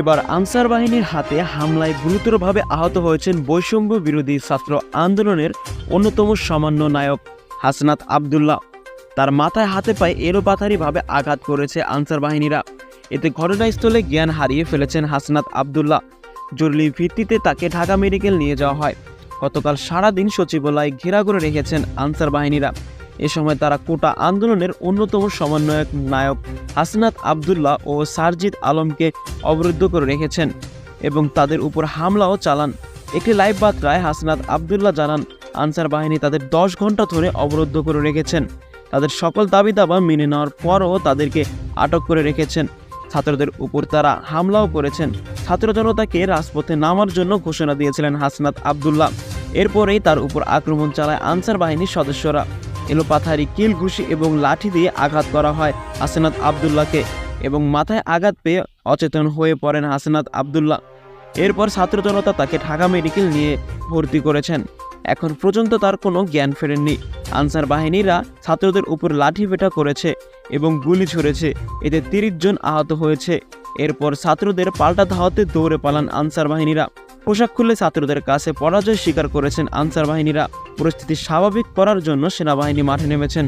এবার আনসার বাহিনীর হাতে হামলায় গুরুতরভাবে আহত হয়েছেন বৈষম্য বিরোধী ছাত্র আন্দোলনের অন্যতম সামান্য নায়ক হাসনাত আবদুল্লাহ। তার মাথায় হাতে পায়ে এলোপাথারিভাবে আঘাত করেছে আনসার বাহিনীরা। এতে ঘটনাস্থলে জ্ঞান হারিয়ে ফেলেছেন হাসনাত আবদুল্লাহ। জরুরি ভিত্তিতে তাকে ঢাকা মেডিকেল নিয়ে যাওয়া হয়। গতকাল সারাদিন সচিবালয় ঘেরা করে রেখেছেন আনসার বাহিনীরা। এ সময় তারা কোটা আন্দোলনের অন্যতম সমন্বয়ক নায়ক হাসনাত আবদুল্লাহ ও সারজিদ আলমকে অবরুদ্ধ করে রেখেছেন এবং তাদের উপর হামলাও চালান। একটি লাইভ বার্তায় হাসনাত আবদুল্লাহ জানান, আনসার বাহিনী তাদের দশ ঘণ্টা ধরে অবরুদ্ধ করে রেখেছেন। তাদের সকল দাবি দাবা মেনে নেওয়ার পরও তাদেরকে আটক করে রেখেছেন। ছাত্রদের উপর তারা হামলাও করেছেন। ছাত্র জনতাকে রাজপথে নামার জন্য ঘোষণা দিয়েছিলেন হাসনাত আবদুল্লাহ। এরপরেই তার উপর আক্রমণ চালায় আনসার বাহিনীর সদস্যরা। এলোপাথারি কিল ঘুষি এবং লাঠি দিয়ে আঘাত করা হয় হাসনাত আবদুল্লাহকে এবং মাথায় আঘাত পেয়ে অচেতন হয়ে পড়েন হাসনাত আবদুল্লাহ। এরপর ছাত্র জনতা তাকে ঢাকা মেডিকেল নিয়ে ভর্তি করেছেন। এখন পর্যন্ত তার কোনো জ্ঞান ফেরেননি। আনসার বাহিনীরা ছাত্রদের উপর লাঠি পেটা করেছে এবং গুলি ছড়েছে। এতে তিরিশ জন আহত হয়েছে। এরপর ছাত্রদের পাল্টা ধাওয়াতে দৌড়ে পালান আনসার বাহিনীরা। পোশাক খুলে ছাত্রদের কাছে পরাজয় স্বীকার করেছেন আনসার বাহিনীরা। পরিস্থিতি স্বাভাবিক করার জন্য সেনাবাহিনী মাঠে নেমেছেন।